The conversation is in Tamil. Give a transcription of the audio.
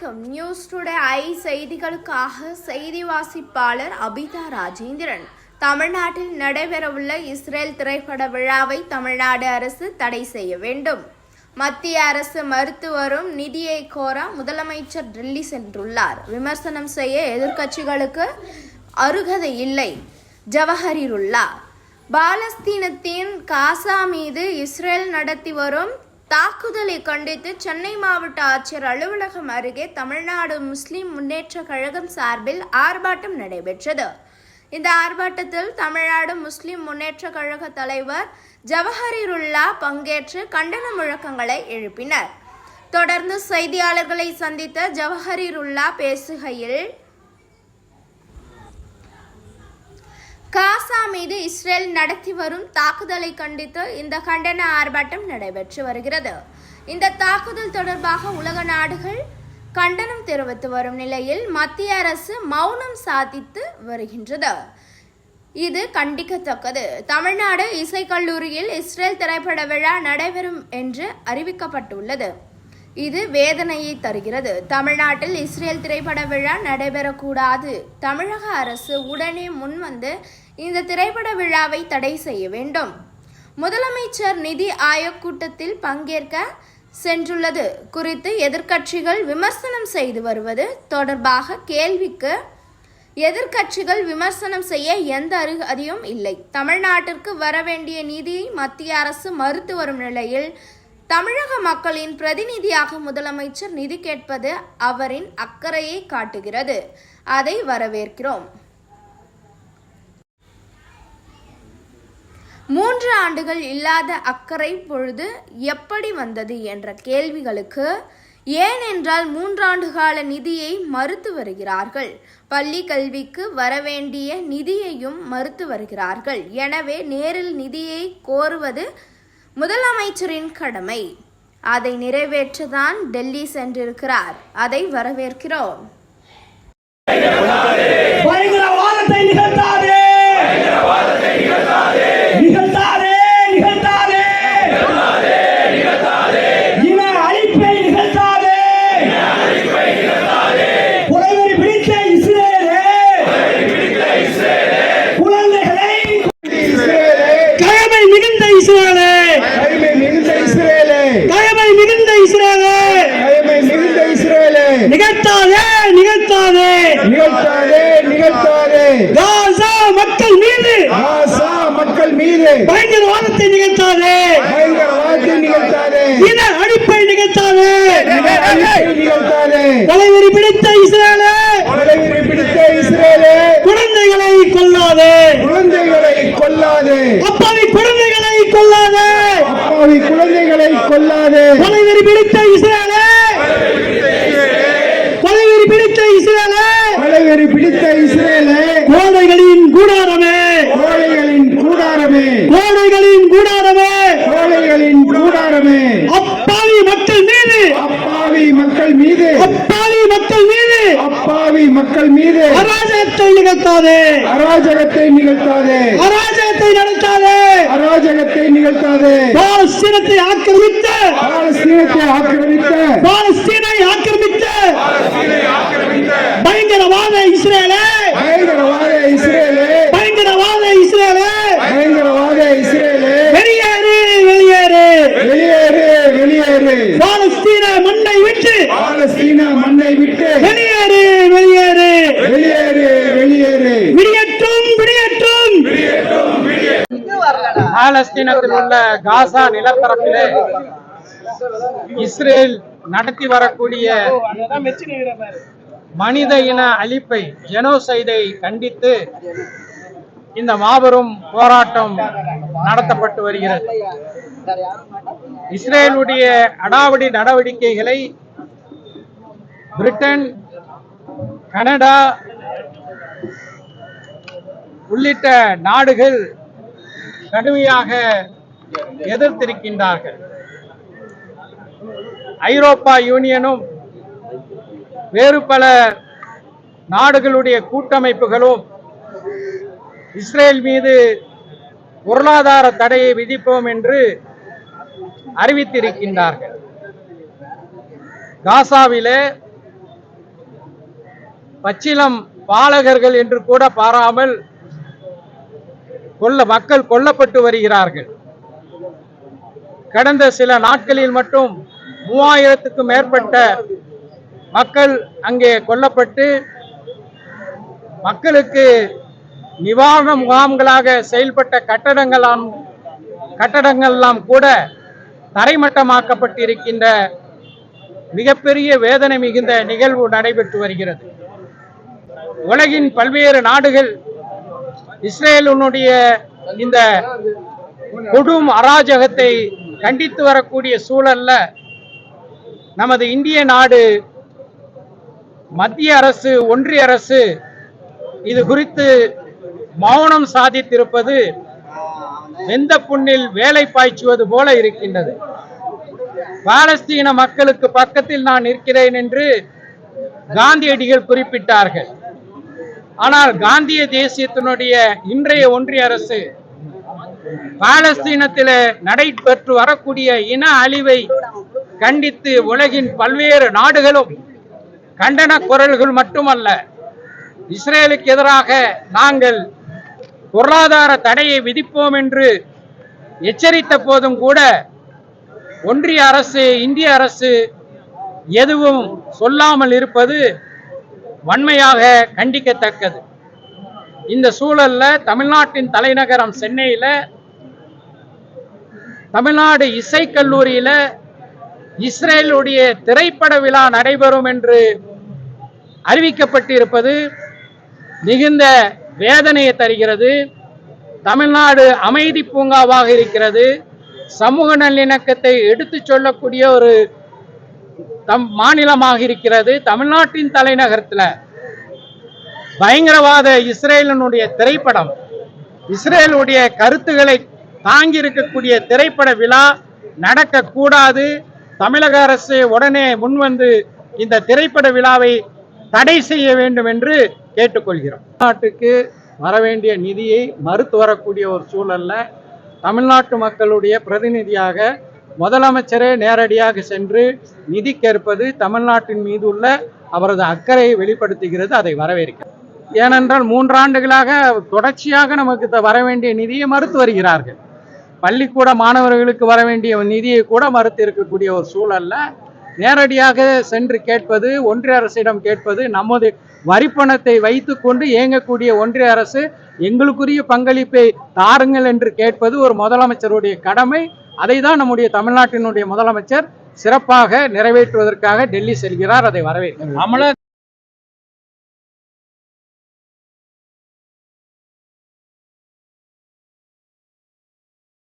வணக்கம். நியூஸ் டுடே ஐ செய்திகளுக்காக செய்தி வாசிப்பாளர் அபிதா ராஜேந்திரன். தமிழ்நாட்டில் நடைபெறவுள்ள இஸ்ரேல் திரைப்பட விழாவை தமிழ்நாடு அரசு தடை செய்ய வேண்டும். மத்திய அரசு மறுத்து வரும் நிதியை கோர முதலமைச்சர் டெல்லி சென்றுள்ளார். விமர்சனம் செய்ய எதிர்க்கட்சிகளுக்கு அருகதை இல்லை. ஜவஹரிருல்லா பாலஸ்தீனத்தின் காசா மீது இஸ்ரேல் நடத்தி வரும் தாக்குதலை கண்டித்து சென்னை மாவட்ட ஆட்சியர் அலுவலகம் அருகே தமிழ்நாடு முஸ்லிம் முன்னேற்ற கழகம் சார்பில் ஆர்ப்பாட்டம் நடைபெற்றது. இந்த ஆர்ப்பாட்டத்தில் தமிழ்நாடு முஸ்லிம் முன்னேற்ற கழக தலைவர் ஜவஹரிருல்லா பங்கேற்று கண்டன முழக்கங்களை எழுப்பினர். தொடர்ந்து செய்தியாளர்களை சந்தித்த ஜவஹரிருல்லா பேசுகையில் காசா மீது இஸ்ரேல் நடத்தி வரும் தாக்குதலை கண்டித்து இந்த கண்டன ஆர்ப்பாட்டம் நடைபெற்று வருகிறது. இந்த தாக்குதல் தொடர்பாக உலக நாடுகள் கண்டனம் தெரிவித்து வரும் நிலையில் மத்திய அரசு மௌனம் சாதித்து வருகின்றது. இது கண்டிக்கத்தக்கது. தமிழ்நாடு இசைக்கல்லூரியில் இஸ்ரேல் திரைப்பட விழா நடைபெறும் என்று அறிவிக்கப்பட்டுள்ளது. இது வேதனையை தருகிறது. தமிழ்நாட்டில் இஸ்ரேல் திரைப்பட விழா நடைபெறக்கூடாது. தமிழக அரசு உடனே முன்வந்து இந்த திரைப்பட விழாவை தடை செய்ய வேண்டும். முதலமைச்சர் நிதி ஆயோக் கூட்டத்தில் பங்கேற்க சென்றுள்ளது. குறித்து எதிர்க்கட்சிகள் விமர்சனம் செய்து வருவது தொடர்பாக கேள்விக்கு எதிர்க்கட்சிகள் விமர்சனம் செய்ய எந்த அருகதையும் இல்லை. தமிழ்நாட்டிற்கு வர வேண்டிய நிதியை மத்திய அரசு மறுத்து வரும் நிலையில் தமிழக மக்களின் பிரதிநிதியாக முதலமைச்சர் நிதி கேட்பது அவரின் அக்கறையை காட்டுகிறது. அதை வரவேற்கிறோம். மூன்று ஆண்டுகள் இல்லாத அக்கறை பொழுது எப்படி வந்தது என்ற கேள்விகளுக்கு ஏனென்றால் மூன்றாண்டு கால நிதியை மறுத்து வருகிறார்கள். பள்ளி கல்விக்கு வரவேண்டிய நிதியையும் மறுத்து வருகிறார்கள். எனவே நேரில் நிதியை கோருவது முதலமைச்சரின் கடமை. அதை நிறைவேற்றதான் டெல்லி சென்றிருக்கிறார். அதை வரவேற்கிறோம் பயங்கரவாதத்தை நிகழ்த்தாதே நிகழ்த்தாதே நிகழ்த்தாதே இன அழிப்பை நிகழ்த்தாதே குறைவரி பிடித்த இஸ்ரேலே குழந்தைகளை கயமை மிகுந்த இஸ்ரேலே கயமை மிகுந்த இஸ்ரேலே கயமை மிகுந்த இஸ்ரேலே கயமை மிகுந்த இஸ்ரேலே நிகழ்த்தாதே நிகழ்த்தாதே. நிகழ்த்தாதே நிகழ்த்தாதே. காசா மக்கள் மீது. ஆசா மக்கள் மீது. பயங்கரவாதத்தை நிகழ்த்தாதே. பயங்கரவாதத்தை நிகழ்த்தாதே. இன அழிப்பை நிகழ்த்தாதே. அழிப்பை நிகழ்த்தாதே. கொலைவெறி பிடித்த இஸ்ரேலே. பிடித்த இஸ்ரேலே. குழந்தைகளை கொல்லாதே. குழந்தைகளை கொல்லாதே. அப்பாவி குழந்தைகளை கொல்லாதே. அப்பாவி குழந்தைகளை கொல்லாதே. கொலைவெறி பிடித்த இஸ்ரேலே கொலைவெறி பிடித்த இஸ்ரேலே கொலைவெறி பிடித்த இஸ்ரேலே கோடைகளின் கூடாரமே கோழைகளின் கூடாரமே. கோடைகளின் கூடாரமே. கோழைகளின் கூடாரமே. அப்பாவி மக்கள் மீது. அப்பாவி மக்கள் மீது. அப்பாவி மக்கள் மீது. அப்பாவி மக்கள் மீது. அராஜகத்தை நிகழ்த்தாதே. அராஜகத்தை நிகழ்த்தாதே. அராஜகத்தை நடத்தாதே. அராஜகத்தை நிகழ்த்தாதே. பாலஸ்தீனத்தை ஆக்கிரமித்த. பாலஸ்தீனத்தை ஆக்கிரமித்த. பாலஸ்தீனை ஆக்கிரமித்த பயங்கரவாத இஸ்ரேலே பயங்கரவாத இஸ்ரேலே பயங்கரவாத இஸ்ரேலே பயங்கரவாத இஸ்ரேலே வெளியேறு வெளியேறு வெளியேறு வெளியேறு பாலஸ்தீன மண்ணை விட்டு பாலஸ்தீன மண்ணை விட்டு வெளியேறு வெளியேறு வெளியேறு வெளியேறு விடியட்டும் விடியட்டும் பாலஸ்தீனத்தில் உள்ள காசா நிலப்பரப்பிலே இஸ்ரேல் நடத்தி வரக்கூடிய மனித இன அழிப்பை ஜெனோசைதை கண்டித்து இந்த மாபெரும் போராட்டம் நடத்தப்பட்டு வருகிறது. இஸ்ரேலுடைய அடாவடி நடவடிக்கைகளை பிரிட்டன் கனடா உள்ளிட்ட நாடுகள் கடுமையாக எதிர்த்திருக்கின்றார்கள். ஐரோப்பா யூனியனும் வேறு பல நாடுகளுடைய கூட்டமைப்புகளும் இஸ்ரேல் மீது பொருளாதார தடையை விதிப்போம் என்று அறிவித்திருக்கின்றார்கள். காசாவிலே பச்சிலம் பாலகர்கள் என்று கூட பாராமல் கொல்ல மக்கள் கொல்லப்பட்டு வருகிறார்கள். கடந்த சில நாட்களில் மட்டும் மூவாயிரத்துக்கும் மேற்பட்ட மக்கள் அங்கே கொல்லப்பட்டு மக்களுக்கு நிவாரண முகாம்களாக செயல்பட்ட கட்டடங்களாம் கட்டடங்கள்லாம் கூட தரைமட்டமாக்கப்பட்டிருக்கின்ற மிகப்பெரிய வேதனை மிகுந்த நிகழ்வு நடைபெற்று வருகிறது. உலகின் பல்வேறு நாடுகள் இஸ்ரேலுடைய இந்த கொடும் அராஜகத்தை கண்டித்து வரக்கூடிய சூழல்ல நமது இந்திய நாடு மத்திய அரசு ஒன்றிய அரசு இது குறித்து மௌனம் சாதித்திருப்பது வெந்த புண்ணில் வேலை பாய்ச்சுவது போல இருக்கின்றது. பாலஸ்தீன மக்களுக்கு பக்கத்தில் நான் இருக்கிறேன் என்று காந்தியடிகள் குறிப்பிட்டார்கள். ஆனால் காந்திய தேசியத்தினுடைய இன்றைய ஒன்றிய அரசு பாலஸ்தீனத்தில் நடைபெற்று வரக்கூடிய இன அழிவை கண்டித்து உலகின் பல்வேறு நாடுகளும் கண்டன குரல்கள் மட்டுமல்ல இஸ்ரேலுக்கு எதிராக நாங்கள் பொருளாதார தடையை விதிப்போம் என்று எச்சரித்த போதும் கூட ஒன்றிய அரசு இந்திய அரசு எதுவும் சொல்லாமல் இருப்பது வன்மையாக கண்டிக்கத்தக்கது. இந்த சூழல்ல தமிழ்நாட்டின் தலைநகரம் சென்னையில தமிழ்நாடு இசைக்கல்லூரியில இஸ்ரேலுடைய திரைப்பட விழா நடைபெறும் என்று அறிவிக்கப்பட்டிருப்பது மிகுந்த வேதனையை தருகிறது. தமிழ்நாடு அமைதி பூங்காவாக இருக்கிறது. சமூக நல்லிணக்கத்தை எடுத்துச் சொல்லக்கூடிய ஒரு தம் மாநிலமாக இருக்கிறது. தமிழ்நாட்டின் தலைநகரத்தில் பயங்கரவாத இஸ்ரேலினுடைய திரைப்படம். இஸ்ரேலுடைய கருத்துக்களை தாங்கி இருக்கக்கூடிய திரைப்பட விழா நடக்கக்கூடாது. தமிழக அரசு உடனே முன்வந்து இந்த திரைப்பட விழாவை தடை செய்ய வேண்டும் என்று கேட்டுக்கொள்கிறோம். நாட்டுக்கு வர வேண்டிய நிதியை மறுத்து வரக்கூடிய ஒரு சூழல்ல தமிழ்நாட்டு மக்களுடைய பிரதிநிதியாக முதலமைச்சரே நேரடியாக சென்று நிதி கேட்பது தமிழ்நாட்டின் மீது உள்ள அவரது அக்கறையை வெளிப்படுத்துகிறது அதை வரவேற்க ஏனென்றால் மூன்றாண்டுகளாக தொடர்ச்சியாக நமக்கு த- வர வேண்டிய நிதியை மறுத்து வருகிறார்கள். பள்ளிக்கூட மாணவர்களுக்கு வர வேண்டிய நிதியை கூட மறுத்து இருக்கக்கூடிய ஒரு சூழல்ல நேரடியாக சென்று கேட்பது ஒன்றிய அரசிடம் கேட்பது நமது வரிப்பணத்தை வைத்துக்கொண்டு இயங்கக்கூடிய ஒன்றிய அரசு எங்களுக்குரிய பங்களிப்பை தாருங்கள் என்று கேட்பது ஒரு முதலமைச்சருடைய கடமை. அதை தான் நம்முடைய தமிழ்நாட்டினுடைய முதலமைச்சர் சிறப்பாக நிறைவேற்றுவதற்காக டெல்லி செல்கிறார் அதை வரவேற்கிறேன். அமல